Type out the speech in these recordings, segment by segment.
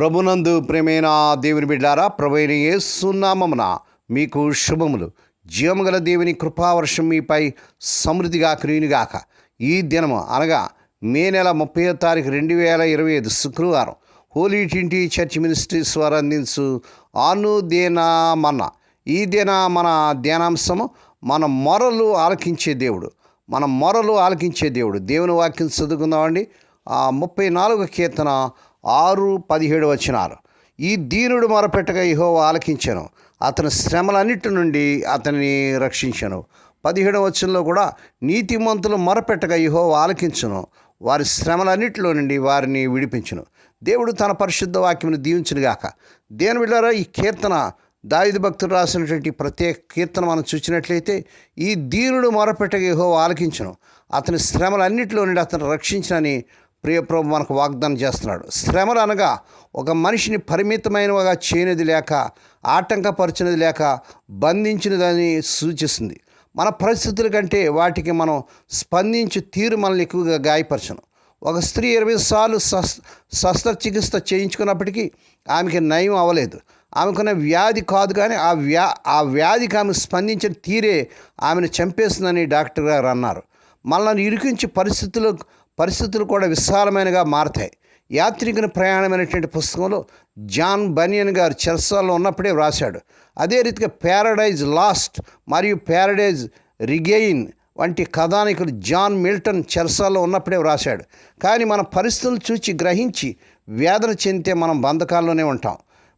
ప్రభునందు ప్రేమైన దేవుని బిడ్డారా ప్రభైన సున్నామమున మీకు శుభములు. జీవముగల దేవుని కృపావర్షం మీపై సమృద్ధిగా క్రీనిగాక ఈ దినము అనగా మే నెల ముప్పై తారీఖు రెండు వేల ఇరవై ఐదు శుక్రవారం హోలీ టింటి చర్చ్ మినిస్ట్రీస్ వారు అందించు ఆను దేనామన్న ఈ దిన మన ధ్యానాంశము మన మొరలు ఆలకించే దేవుడు. మన మొరలు ఆలకించే దేవుడు. దేవుని వాక్యం చదువుకుందామండి. ఆ ముప్పై నాలుగు కీర్తన ఆరు పదిహేడు వచ్చినారు ఈ దీనుడు మొరపెట్టగా ఇహో ఆలకించను. అతని శ్రమలన్నిటి నుండి అతనిని రక్షించను. పదిహేడవ వచనంలో కూడా నీతిమంతులు మొరపెట్టగా ఇహో ఆలకించును. వారి శ్రమలన్నిటిలో నుండి వారిని విడిపించును. దేవుడు తన పరిశుద్ధ వాక్యమును దీవించునుగాక దేని బిడ్డారా ఈ కీర్తన దావిది భక్తుడు రాసినటువంటి ప్రత్యేక కీర్తన మనం చూసినట్లయితే ఈ దీనుడు మొరపెట్టగా ఇహో ఆలకించును. అతని శ్రమలన్నిటిలో నుండి అతను రక్షించనని ప్రియప్రభు మనకు వాగ్దానం చేస్తున్నాడు. శ్రమలు అనగా ఒక మనిషిని పరిమితమైనగా చేయనిది లేక ఆటంకపరిచినది లేక బంధించినదని సూచిస్తుంది. మన పరిస్థితుల కంటే వాటికి మనం స్పందించి తీరు మనల్ని ఎక్కువగా గాయపరచను. ఒక స్త్రీ ఇరవై సార్లు శస్ శస్త్రచికిత్స చేయించుకున్నప్పటికీ ఆమెకి నయం అవ్వలేదు. ఆమెకున్న వ్యాధి కాదు కానీ ఆ వ్యా ఆ వ్యాధికి ఆమె స్పందించిన తీరే ఆమెను చంపేస్తుందని డాక్టర్ గారు అన్నారు. మనల్ని ఇరికించి పరిస్థితులు పరిస్థితులు కూడా విశాలమైనగా మారతాయి. యాత్రికుని ప్రయాణమైనటువంటి పుస్తకంలో జాన్ బనియన్ గారు చెరసాల్లో ఉన్నప్పుడే వ్రాశాడు. అదే రీతిగా ప్యారడైజ్ లాస్ట్ మరియు ప్యారడైజ్ రిగెయిన్ వంటి కథానికులు జాన్ మిల్టన్ చెరసాల్లో ఉన్నప్పుడే వ్రాశాడు. కానీ మన పరిస్థితులు చూచి గ్రహించి వేదన చెందితే మనం బంధకాల్లోనే ఉంటాం.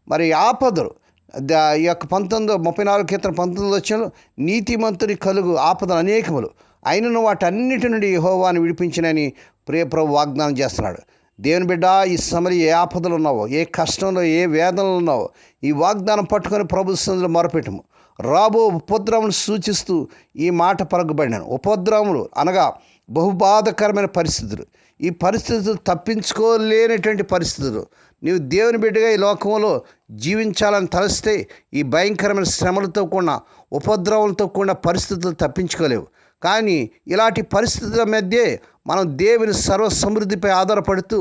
మరి ఆపదలు ఈ యొక్క పంతొమ్మిది ముప్పై నాలుగు కీర్తన పంతొమ్మిది వచ్చిన నీతిమంతుని కలుగు ఆపదలు అనేకములు. అయినను వాటన్నిటి నుండి యహోవాని విడిపించినని ప్రియప్రభు వాగ్దానం చేస్తున్నాడు. దేవుని బిడ్డ ఈ సమరి ఏ ఆపదలు ఉన్నావో ఏ కష్టంలో ఏ వేదనలు ఉన్నావో ఈ వాగ్దానం పట్టుకొని ప్రభు సందులో మొరపెట్టము. రాబో ఉపద్రవమును సూచిస్తూ ఈ మాట పరగబడినాను ఉపద్రవములు అనగా బహుబాధకరమైన పరిస్థితులు. ఈ పరిస్థితులు తప్పించుకోలేనటువంటి పరిస్థితులు. నీవు దేవుని బిడ్డగా ఈ లోకంలో జీవించాలని తలస్తే ఈ భయంకరమైన శ్రమలతో కూడిన ఉపద్రవాలతో కూడిన పరిస్థితులు తప్పించుకోలేవు. కానీ ఇలాంటి పరిస్థితుల మధ్యే మనం దేవుని సర్వ సమృద్ధిపై ఆధారపడుతూ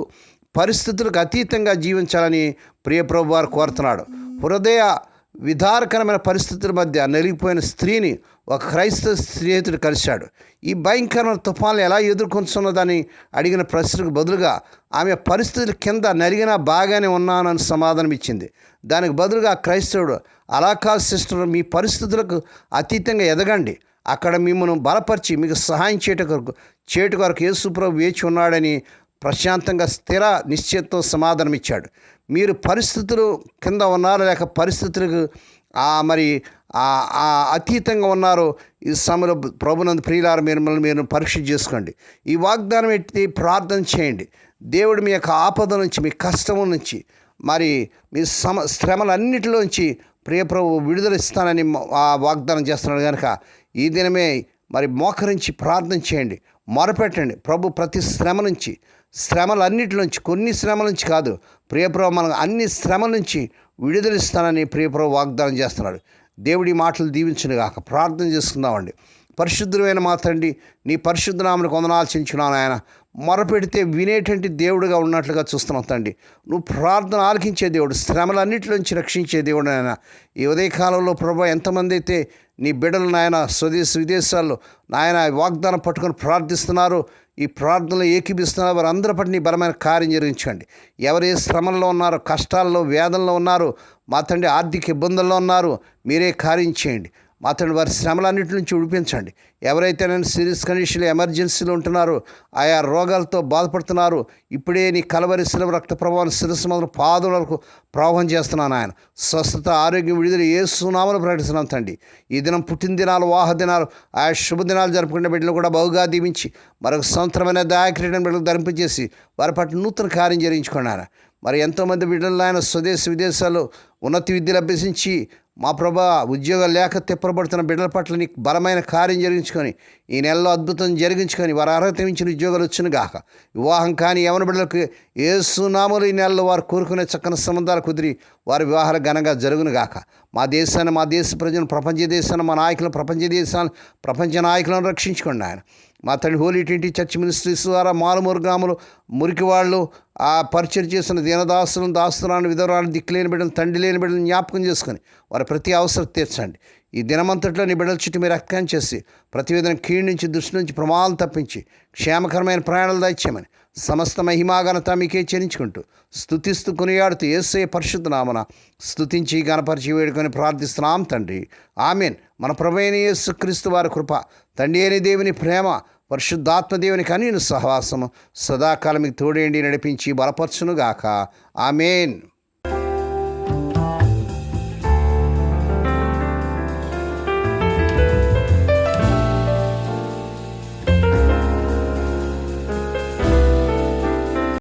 పరిస్థితులకు అతీతంగా జీవించాలని ప్రియప్రభు వారు కోరుతున్నాడు. హృదయ విధారకరమైన పరిస్థితుల మధ్య నలిగిపోయిన స్త్రీని ఒక క్రైస్తవ స్నేహితుడు కలిశాడు. ఈ భయంకరమైన తుఫాన్లు ఎలా ఎదుర్కొంటున్నదని అడిగిన ప్రశ్నకు బదులుగా ఆమె పరిస్థితుల కింద నలిగినా బాగానే ఉన్నానని సమాధానం ఇచ్చింది. దానికి బదులుగా క్రైస్తవుడు అలా కాదు సిస్టర్ మీ పరిస్థితులకు అతీతంగా ఎదగండి. అక్కడ మిమ్మల్ని బలపరిచి మీకు సహాయం చేయట కొరకు చేటు కొరకు యేసుప్రభు వేచి ఉన్నాడని ప్రశాంతంగా స్థిర నిశ్చయంతో సమాధానం ఇచ్చాడు మీరు పరిస్థితులు కింద ఉన్నారో లేక పరిస్థితులకు మరి అతీతంగా ఉన్నారో ఈ సమయంలో ప్రభునందు ప్రియులారు మీరు మిమ్మల్ని మీరు పరీక్ష చేసుకోండి. ఈ వాగ్దానం ఎట్టి ప్రార్థన చేయండి. దేవుడు మీ యొక్క ఆపద నుంచి మీ కష్టం నుంచి మరి మీ సమ శ్రమలన్నిటిలోంచి ప్రియప్రభు విడుదల ఇస్తానని ఆ వాగ్దానం చేస్తున్నాడు కనుక ఈ దినమే మరి మోకరించి ప్రార్థన చేయండి మొరపెట్టండి. ప్రభు ప్రతి శ్రమ నుంచి శ్రమలన్నిటిలోంచి కొన్ని శ్రమల నుంచి కాదు ప్రియప్రభు మనకు అన్ని శ్రమల నుంచి విడుదలిస్తానని ప్రియప్రభు వాగ్దానం చేస్తున్నాడు. దేవుడి మాటలు దీవించును గాక ప్రార్థన చేసుకుందామండి. పరిశుద్ధమైన మా తండ్రి నీ పరిశుద్ధ నామను కొందనాల్చించున్నాను ఆయన. మొరపెడితే వినేటువంటి దేవుడుగా ఉన్నట్లుగా చూస్తున్నాం తండ్రి. నువ్వు ప్రార్థన ఆలకించే దేవుడు శ్రమలన్నింటిలోంచి రక్షించే దేవుడు నాయన. ఈ ఉదయకాలంలో ప్రభా ఎంతమంది అయితే నీ బిడ్డలు నాయన స్వదేశ విదేశాల్లో నాయన వాగ్దానం పట్టుకొని ప్రార్థిస్తున్నారు ఈ ప్రార్థనలు ఏకీపిస్తున్నారు వారందరి పట్టి నీ బలమైన కార్యం జరిగించండి. ఎవరు ఏ శ్రమల్లో ఉన్నారో కష్టాల్లో వేదనలో ఉన్నారు మా తండ్రి ఆర్థిక ఇబ్బందుల్లో ఉన్నారు మీరే కార్యం చేయండి. మా వారి శ్రమలన్నిటి నుంచి విడిపించండి. ఎవరైతే నేను సీరియస్ కండిషన్లో ఎమర్జెన్సీలో ఉంటున్నారో ఆయా రోగాలతో బాధపడుతున్నారు ఇప్పుడే నీ కలవరి శిలవ రక్త ప్రభావం శిరస్సు మొదలు పాదం వరకు ప్రవాహం చేస్తున్నాను ఆయన. స్వస్థత ఆరోగ్యం విడుదల ఏ సునామలు ప్రకటిస్తున్నాం తండ్రి. ఈ దినం పుట్టినదినాలు వాహ దినాలు ఆయా శుభదినాలు జరుపుకునే బిడ్డలు కూడా బహుగా దీవించి మరొక సంవత్సరమైన దయాక్రీడని బిడ్డలు ధరింపజేసి వారి పట్ల నూతన కార్యం జరిగించుకోండి మరి ఎంతోమంది బిడ్డలు ఆయన స్వదేశ విదేశాల్లో ఉన్నత విద్యలు అభ్యసించి మా ప్రభా ఉద్యోగాలు లేక తిప్పబడుతున్న బిడ్డల పట్ల నీకు బలమైన కార్యం జరిగించుకొని ఈ నెలలో అద్భుతం జరిగించుకొని వారు అర్హత మించిన ఉద్యోగాలు వచ్చిన గాక వివాహం కానీ యవన బిడ్డలకు ఏ సునాములు ఈ నెలలో వారు కోరుకునే చక్కని సంబంధాలు కుదిరి వారి వివాహాలు ఘనంగా జరుగును గాక మా దేశాన్ని మా దేశ ప్రజలను ప్రపంచ దేశాన్ని మా నాయకులను ప్రపంచ దేశాలను ప్రపంచ నాయకులను రక్షించుకోండి ఆయన. మా తండ్రి హోలీ ట్వంటీ చర్చ్ మినిస్ట్రీస్ ద్వారా మారుమూరు గ్రాములు మురికి వాళ్ళు ఆ పరిచయం చేసిన దీనదాసులను దాస్తులను విధవరాలను దిక్కులేని బిడ్డలు తండ్రి లేని బిడ్డలను జ్ఞాపకం చేసుకొని వారి ప్రతి అవసరం తీర్చండి. ఈ దినమంతట్లో నీ బిడ్డల చుట్టూ మీరు రక్తం చేసి ప్రతివేదన కీడు నుంచి దృష్టి నుంచి ప్రమాదాలు తప్పించి క్షేమకరమైన ప్రయాణాలు దయచేయమని సమస్త మహిమాఘనత మీకే చెల్లించుకుంటూ స్థుతిస్తూ కొనియాడుతూ ఏసే పరిశుద్ధ నామన స్తుతించి గణపరిచి వేడుకొని ప్రార్థిస్తున్నాం తండ్రి. ఆమెన్. మన ప్రభైన యేసు క్రీస్తు వారి కృప తండ్రి అయిన దేవుని ప్రేమ పరిశుద్ధాత్మ దేవుని కనీను సహవాసము. సదాకాలం మీకు తోడేండి నడిపించి బలపరచునుగాక. ఆమెన్.